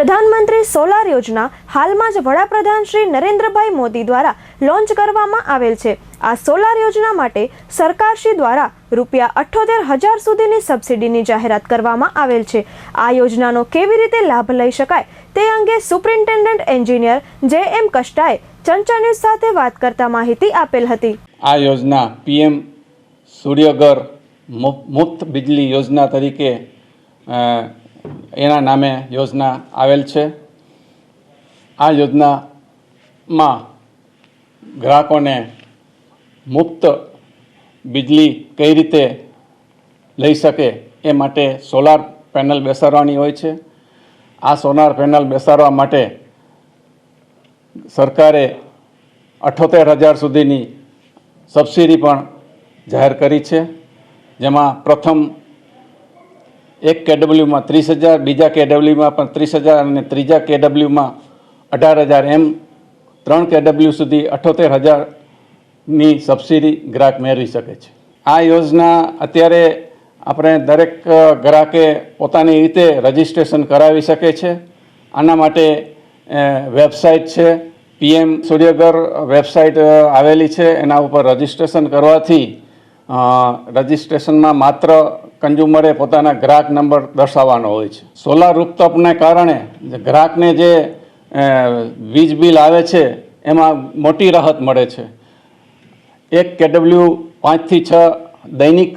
પ્રધાનમંત્રી સોલાર યોજના હાલમાં જ વડાપ્રધાન શ્રી નરેન્દ્રભાઈ મોદી દ્વારા લોન્ચ કરવામાં આવેલ છે. આ સોલાર યોજના માટે સરકારશ્રી દ્વારા રૂપિયા અઠ્ઠોતેર હજાર સુધીની સબસિડીની જાહેરાત કરવામાં આવેલ છે. આ યોજનાનો કેવી રીતે લાભ લઈ શકાય તે અંગે સુપ્રિન્ટેન્ડન્ટ એન્જિનિયર જે એમ કષ્ટાએ ચંચા ન્યૂઝ સાથે વાત કરતા માહિતી આપેલ હતી. આ યોજના પીએમ સૂર્યઘર મુ- મુફ્ત બિજલી યોજના તરીકે એના નામે યોજના આવેલ છે. આ યોજનામાં ગ્રાહકોને મુક્ત બિજલી કઈ રીતે લઈ શકે એ માટે સોલાર પેનલ બેસાડવાની હોય છે. આ સોલાર પેનલ બેસાડવા માટે સરકારે અઠોતેર હજાર સુધીની સબસિડી પણ જાહેર કરી છે. જેમાં પ્રથમ એક કેડબલ્યુમાં ત્રીસ હજાર, બીજા કેડબલ્યુમાં પણ ત્રીસ હજાર અને ત્રીજા કેડબલ્યુમાં અઢાર હજાર. એમ ત્રણ કેડબલ્યુ સુધી અઠોતેર હજારની સબસિડી ગ્રાહક મેળવી શકે છે. આ યોજના અત્યારે આપણે દરેક ગ્રાહકે પોતાની રીતે રજિસ્ટ્રેશન કરાવી શકે છે. આના માટે વેબસાઇટ છે. પીએમ સૂર્યઘર વેબસાઇટ આવેલી છે. એના ઉપર રજિસ્ટ્રેશન કરવાથી રજિસ્ટ્રેશનમાં માત્ર કન્ઝ્યુમરે પોતાના ગ્રાહક નંબર દર્શાવવાનો હોય છે. સોલાર રૂપટોપને કારણે ગ્રાહકને જે વીજ બિલ આવે છે, એમાં મોટી રાહત મળે છે. એક કેડબલ્યુ પાંચથી છ દૈનિક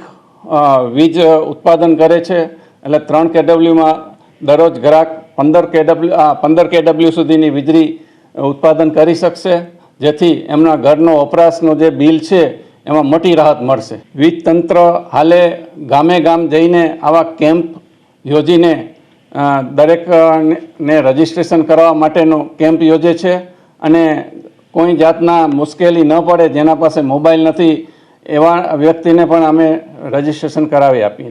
વીજ ઉત્પાદન કરે છે. એટલે ત્રણ કેડબલ્યુમાં દરરોજ ગ્રાહક પંદર કેડબલ્યુ પંદર કેડબલ્યુ સુધીની વીજળી ઉત્પાદન કરી શકશે. જેથી એમના ઘરનો વપરાશનો જે બિલ છે એમાં મોટી રાહત મળશે. વીજ તંત્ર હાલે ગામે ગામ જઈને આવા કેમ્પ યોજીને દરેકને રજિસ્ટ્રેશન કરવા માટેનો કેમ્પ યોજે છે અને કોઈ જાતના મુશ્કેલી ન પડે, જેના પાસે મોબાઈલ નથી, એવા વ્યક્તિને પણ અમે રજિસ્ટ્રેશન કરાવી આપીએ.